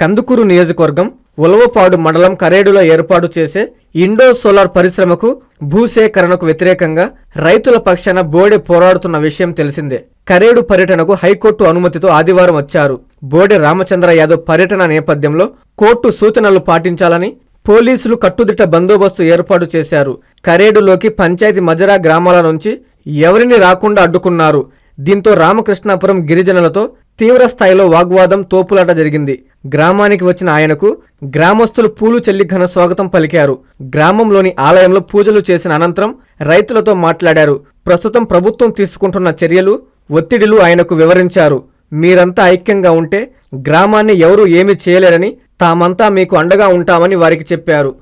కందుకూరు నియోజకవర్గం ఉలవపాడు మండలం కరేడులో ఏర్పాటు చేసే ఇండో సోలార్ పరిశ్రమకు భూసేకరణకు వ్యతిరేకంగా రైతుల పక్షాన బోడె పోరాడుతున్న విషయం తెలిసిందే. కరేడు పర్యటనకు హైకోర్టు అనుమతితో ఆదివారం వచ్చారు. బోడె రామచంద్ర యాదవ్ పర్యటన నేపథ్యంలో కోర్టు సూచనలు పాటించాలని పోలీసులు కట్టుదిట్ట బందోబస్తు ఏర్పాటు చేశారు. కరేడులోకి పంచాయతీ మజరా గ్రామాల నుంచి ఎవరిని రాకుండా అడ్డుకున్నారు. దీంతో రామకృష్ణాపురం గిరిజనులతో తీవ్ర స్థాయిలో వాగ్వాదం తోపులాట జరిగింది. గ్రామానికి వచ్చిన ఆయనకు గ్రామస్తులు పూలు చెల్లి ఘన స్వాగతం పలికారు. గ్రామంలోని ఆలయంలో పూజలు చేసిన అనంతరం రైతులతో మాట్లాడారు. ప్రస్తుతం ప్రభుత్వం తీసుకుంటున్న చర్యలు ఒత్తిడిలు ఆయనకు వివరించారు. మీరంతా ఐక్యంగా ఉంటే గ్రామాన్ని ఎవరూ ఏమీ చేయలేరని తామంతా మీకు అండగా ఉంటామని వారికి చెప్పారు.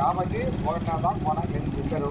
కాబట్టి ఒకటిన్నర దాకా పోనా నేను చెప్పారు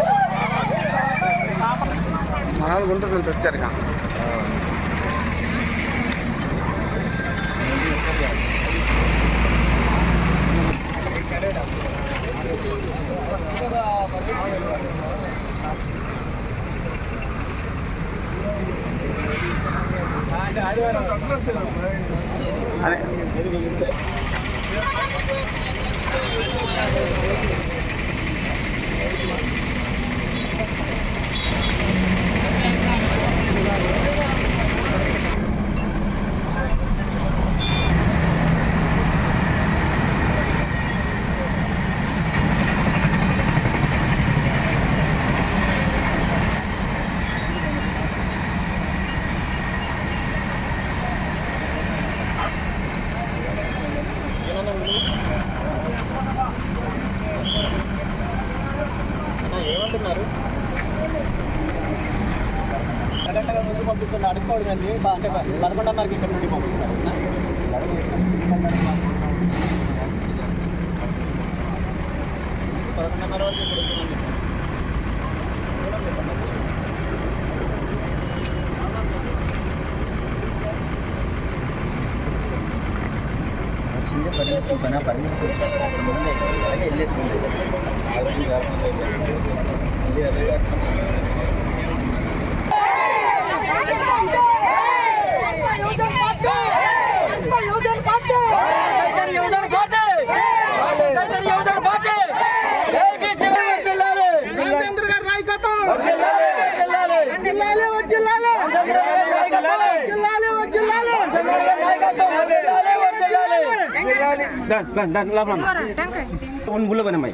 அதனால் கொண்டு கொஞ்சம் தச்சிருக்கான் அதான் చేస్తున్నారు కరెక్ట్గా ముందు పంపిస్తుంది అడుక్కోడు కానీ అంటే పదకొండున్నరకి ఇక్కడ నుండి పంపిస్తారు పదకొండున్నర వరకు ఇక్కడ వచ్చింది పరిగెత్తుకుంటున్నా పరిగెత్తుకుంటున్నా ముందే అలాగే వెళ్ళేసుకుంటుంది dan dan dan lawan. Un bulan mana mai?